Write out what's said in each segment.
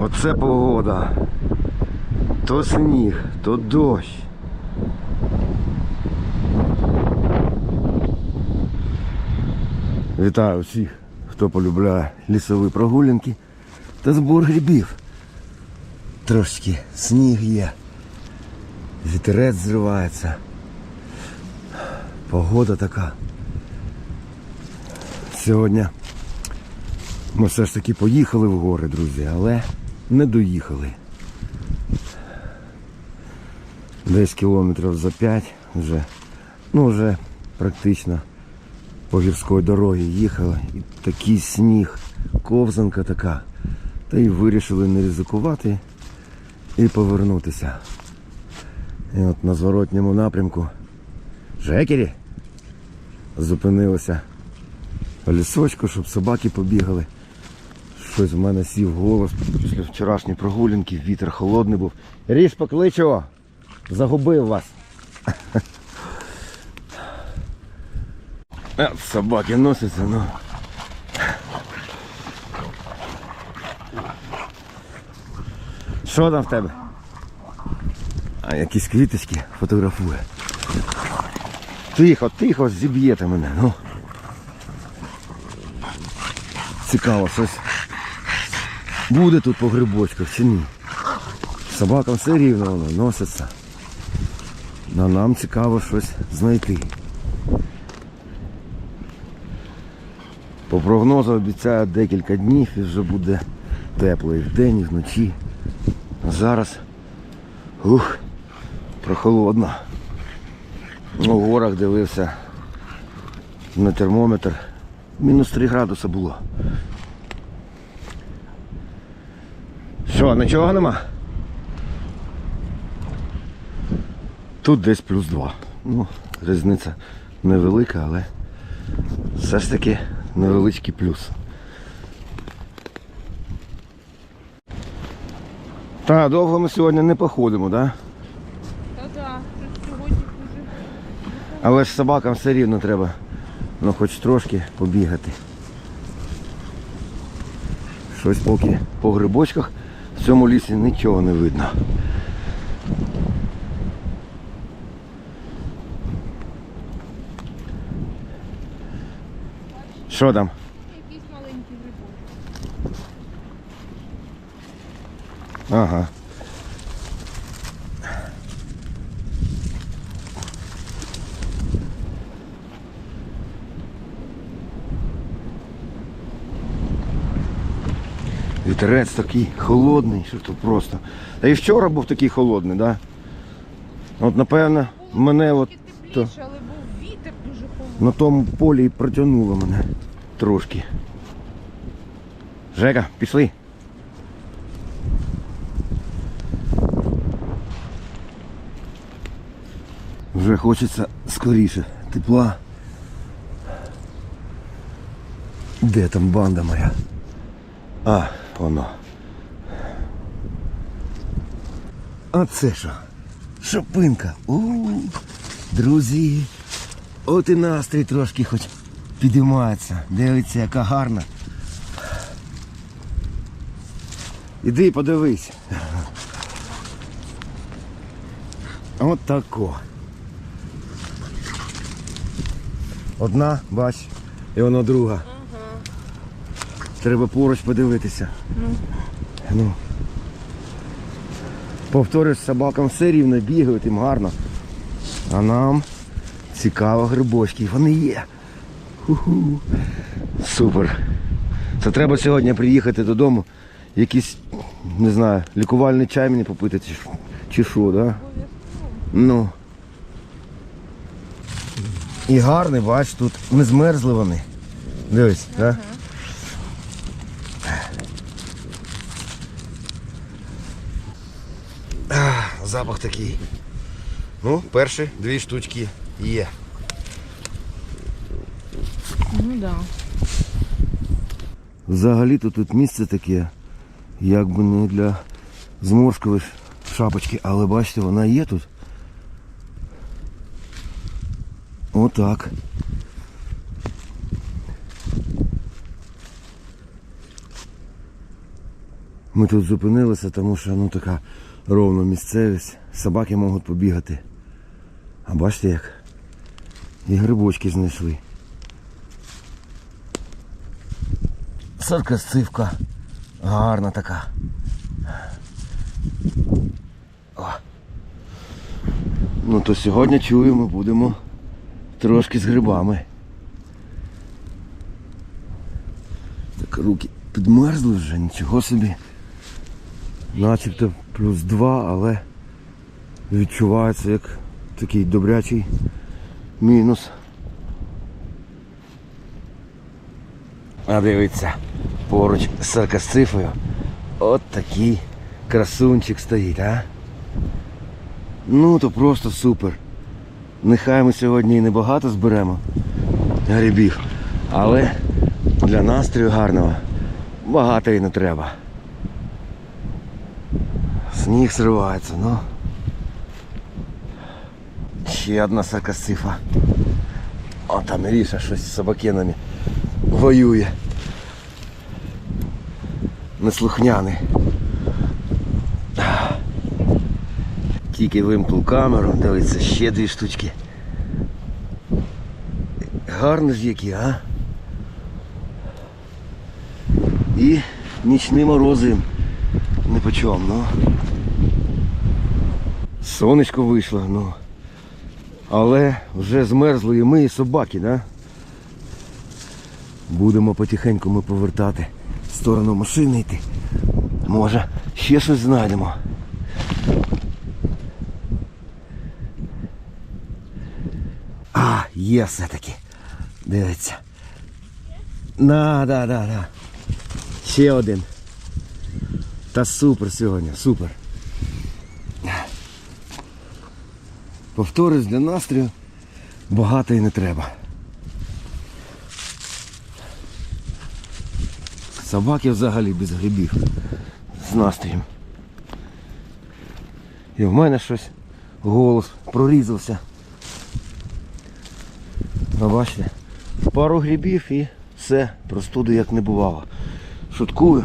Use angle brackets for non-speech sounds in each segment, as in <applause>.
Оце погода. То сніг, то дощ. Вітаю всіх, хто полюбляє лісові прогулянки та збор грибів. Трошки сніг є. Вітерець зривається. Погода така. Сьогодні ми все ж таки поїхали в гори, друзі, але не доїхали. Десь кілометрів за 5 вже, ну вже практично по гірської дороги їхали. І такий сніг, ковзанка така. Та й вирішили не ризикувати і повернутися. І от на зворотньому напрямку Жекері зупинилися в лісочку, щоб собаки побігали. Щось в мене сів голос після вчорашньої прогулянки, вітер холодний був. Ріж покличу! Загубив вас. <laughs> А, собаки носяться, ну. Що там в тебе? А якісь квіточки фотографує. Тихо, тихо, зіб'єте мене, ну. Цікаво, щось буде тут по грибочках чи ні. Собакам все рівно воно носиться. А нам цікаво щось знайти. По прогнозу обіцяють декілька днів і вже буде тепло і вдень, і вночі. А зараз ух, прохолодно. У горах дивився на термометр. Мінус 3 градуси було. Що, нічого нема? Тут десь плюс 2. Ну, різниця невелика, але все ж таки невеличкий плюс. Та, довго ми сьогодні не походимо, так? Да? Та да, сьогодні дуже. Але ж собакам все рівно треба, ну хоч трошки побігати. Щось поки по грибочках в цьому лісі нічого не видно. Що там? Якийсь маленький грибок. Ага. Вітерець такий холодний, що то просто. Та і вчора був такий холодний, да? От напевно мене от тепліше, але був вітер дуже холодний. на тому полі і протягнуло мене трошки. Жека, пішли. Вже хочеться скоріше тепла. Де там банда моя? А, воно. А це що? Шопинка. У, друзі. От і настрій трошки хоч підіймається. Дивиться, яка гарна. Іди подивись. От тако. Одна, бач, і воно друга. Треба поруч подивитися. Ну. Ну. Повторюсь, собакам все рівно бігають, їм гарно. А нам цікаво грибочки. Вони є. Ху-ху. Супер. Це треба сьогодні приїхати додому. Якийсь, не знаю, лікувальний чай мені попити чи, що- чи що, да? Ну. І гарний, бач, тут не змерзли вони. Дивись, так? Да? А, запах такий. Ну, перші дві штучки є. Ну да. Взагалі-то тут місце таке, якби не для зморшкової шапочки, але бачите, вона є тут. Отак. Ми тут зупинилися, тому що ну така ровна місцевість. Собаки можуть побігати. А бачите як? І грибочки знайшли. Саркасцивка. Гарна така. О. Ну то сьогодні чую, ми будемо трошки з грибами. Так руки підмерзли вже, нічого собі. Начебто плюс два, але відчувається як такий добрячий мінус. А дивіться, поруч з саркасцифою от такий красунчик стоїть, а? Ну то просто супер. Нехай ми сьогодні і небагато зберемо грибів, але для настрою гарного багато і не треба. Сніг зривається, ну. Ще одна саркасцифа. О, там Іріша щось з собакенами воює. Неслухняний. Тільки вимкнув камеру, дивиться ще дві штучки. Гарні ж які, а? І нічні морози не по чому, ну. Сонечко вийшло, ну. Але вже змерзли і ми, і собаки, да? Будемо потихеньку ми повертати в сторону машини йти. Може, ще щось знайдемо. А, є все-таки. Дивіться. На, да, да, да. Ще один. Та супер сьогодні, супер. Повторюсь, для настрою багато і не треба. Собаки взагалі без грибів. З настроєм. І в мене щось голос прорізався. Ну, бачите, пару грибів і все, простуди як не бувало. Шуткую.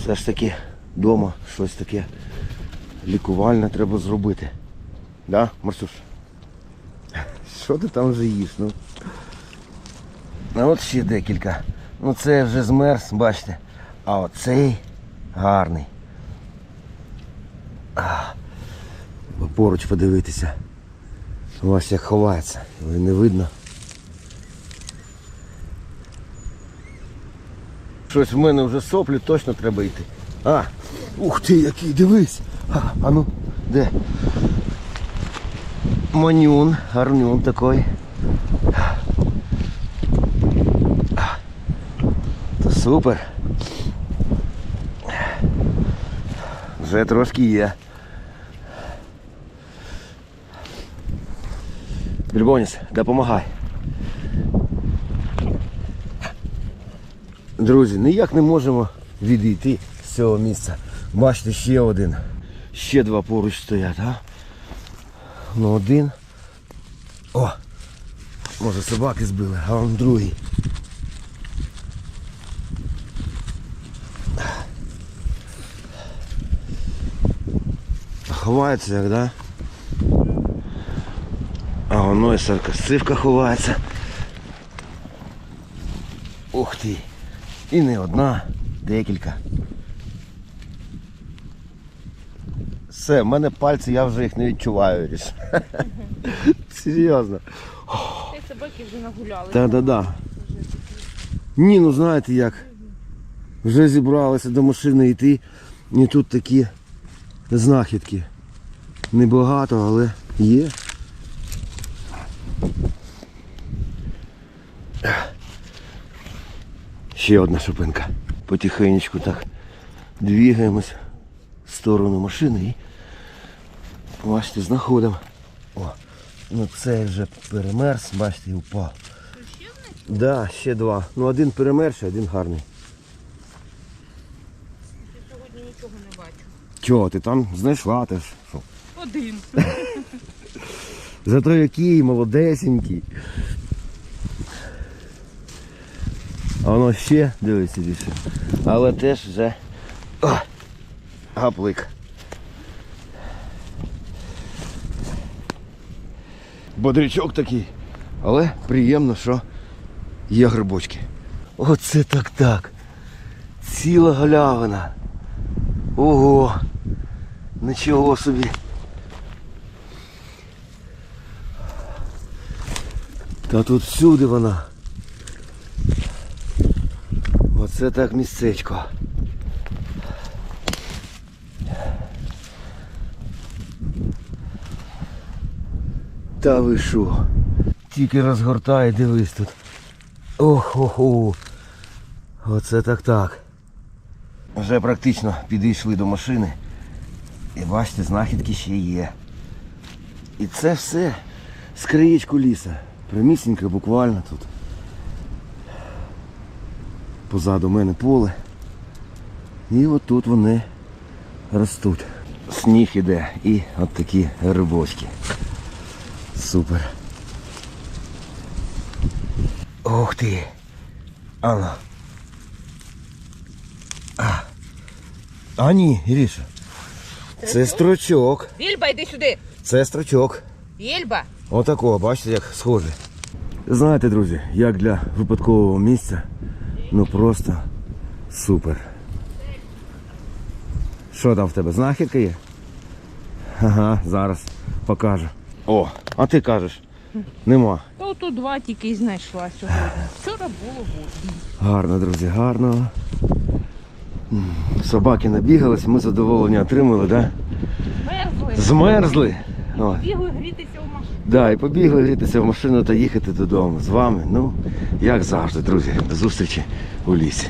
Все ж таки вдома щось таке лікувальне треба зробити. Да, Марсюш? Що ти там вже їш? Ну? А от ще декілька. Ну це вже змерз, бачите. А оцей гарний. А, поруч подивитися. Ось як ховається, але не видно. Щось в мене вже соплі, точно треба йти. А, ух ти, який, дивись. А, а ну, де? Манюн, гарнюн такий. То супер. Вже трошки є. Більбоніс, допомагай. Друзі, ніяк не можемо відійти з цього місця. Бачите, ще один. Ще два поруч стоять, а? Ну один. О! Може собаки збили, а он другий. Ховається як, да? А воно і саркасивка ховається. Ух ти! І не одна, декілька. Все, в мене пальці, я вже їх не відчуваю. Ріш. Серйозно. Та й собаки вже нагуляли. Та-да-да. Ні, ну знаєте як. Вже зібралися до машини йти. І тут такі знахідки. Небагато, але є. Ще одна шупинка. Потихенечку так двігаємось в сторону машини і бачите, знаходимо. О, ну це вже перемерз, бачите, і упав. Ще? Да, ще два. Ну один перемерший, один гарний. Я сьогодні нічого не бачу. Чого, ти там знайшла теж? Що? Один. <laughs> Зато який молодесенький. А воно ще дивиться більше. Але теж вже. О, гаплик. Бодрячок такий. Але приємно, що є грибочки. Оце так так. Ціла галявина. Ого. Нічого собі. Та тут всюди вона. Оце так місцечко. Та ви що? Тільки розгортає, дивись тут. ох ох ох Оце так так. Вже практично підійшли до машини. І бачите, знахідки ще є. І це все з краєчку ліса. Примісінько буквально тут. Позаду мене поле. І отут вони ростуть. Сніг іде і от такі грибочки. Супер. Ух ти. Ано. А. А ні, Іріша. Це стручок. Вільба, йди сюди. Це стручок. Вільба. Отакого, бачите, як схоже. Знаєте, друзі, як для випадкового місця, ну просто супер. Що там в тебе? Знахідка є? Ага, зараз покажу. О, а ти кажеш, нема. То тут два тільки й знайшла сьогодні. Вчора було восьмі. Гарно, друзі, гарно. Собаки набігались, ми задоволення отримали, да? Мерзли. Змерзли. О, Бігли грітися в машині. Да, і побігли грітися в машину та їхати додому з вами. Ну, як завжди, друзі, до зустрічі у лісі.